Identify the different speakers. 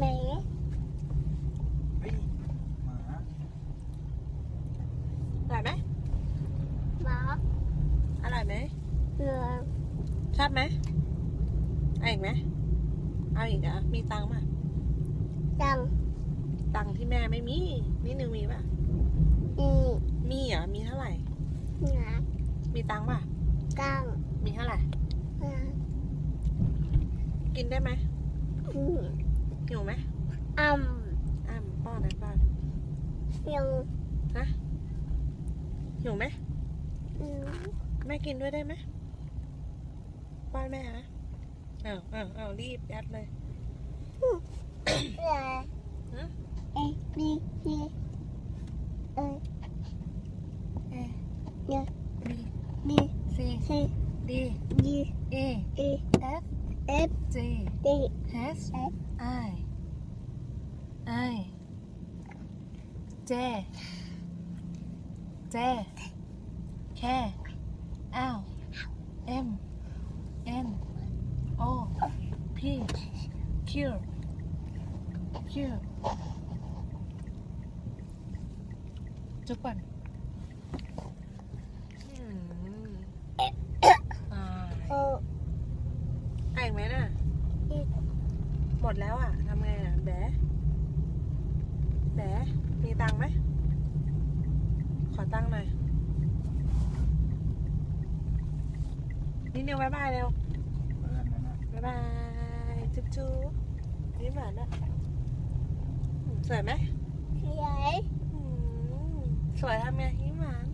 Speaker 1: แม่
Speaker 2: เฮ้ยหมา
Speaker 3: อร่อยไหม
Speaker 1: หมา
Speaker 3: อร่อยไหม
Speaker 1: เรือ
Speaker 3: ชอบไหมเอาอีกไหมเอาอีกเหรอมีตังค์ป่ะ
Speaker 1: จัง
Speaker 3: ตังค์ที่แม่ไม่มี นี่นิวมีป่ะ
Speaker 1: อี
Speaker 3: มีเหรอมีเท่าไหร่
Speaker 1: หนา
Speaker 3: มีตังค์ป่ะ
Speaker 1: กัง
Speaker 3: มีเท่าไหร่
Speaker 1: หนา
Speaker 3: กินได้ไหม
Speaker 1: อืม
Speaker 3: หิวไหม
Speaker 1: อ่
Speaker 3: อ้ามป้อนนะป้อนำ
Speaker 1: ยัง
Speaker 3: หิวไหม
Speaker 1: อืม
Speaker 3: แม่กินด้วยได้ไหมป้อนแม่นะเอาเอาเอารีบยัดเลย
Speaker 1: เรือ
Speaker 3: ฮะ
Speaker 1: เอบีซีเอ
Speaker 3: เอ
Speaker 1: เนื้อ
Speaker 3: บี
Speaker 1: บี
Speaker 3: ซี
Speaker 1: ซี
Speaker 3: ดี
Speaker 1: ดี
Speaker 3: เอ
Speaker 1: เอ
Speaker 3: F
Speaker 1: เอฟ
Speaker 3: G
Speaker 1: ดี
Speaker 3: H
Speaker 1: F
Speaker 3: I I J J K L M N O P Q Q จุ๊บก่อน ไหมน่ะ
Speaker 1: อีก
Speaker 3: หมดแล้วอะทำไงอะ แบะแบะมีตังค์ไหม ขอตังค์หน่อย นี่เดียวบายบายเร็ว
Speaker 2: เพื่อนนั่นน่ะ
Speaker 3: บายบายจุ๊บจุ๊บนี่หวานอะอืมสวยไหม
Speaker 1: ใหญ่
Speaker 3: อืมสวยทำไงยิ้มหวาน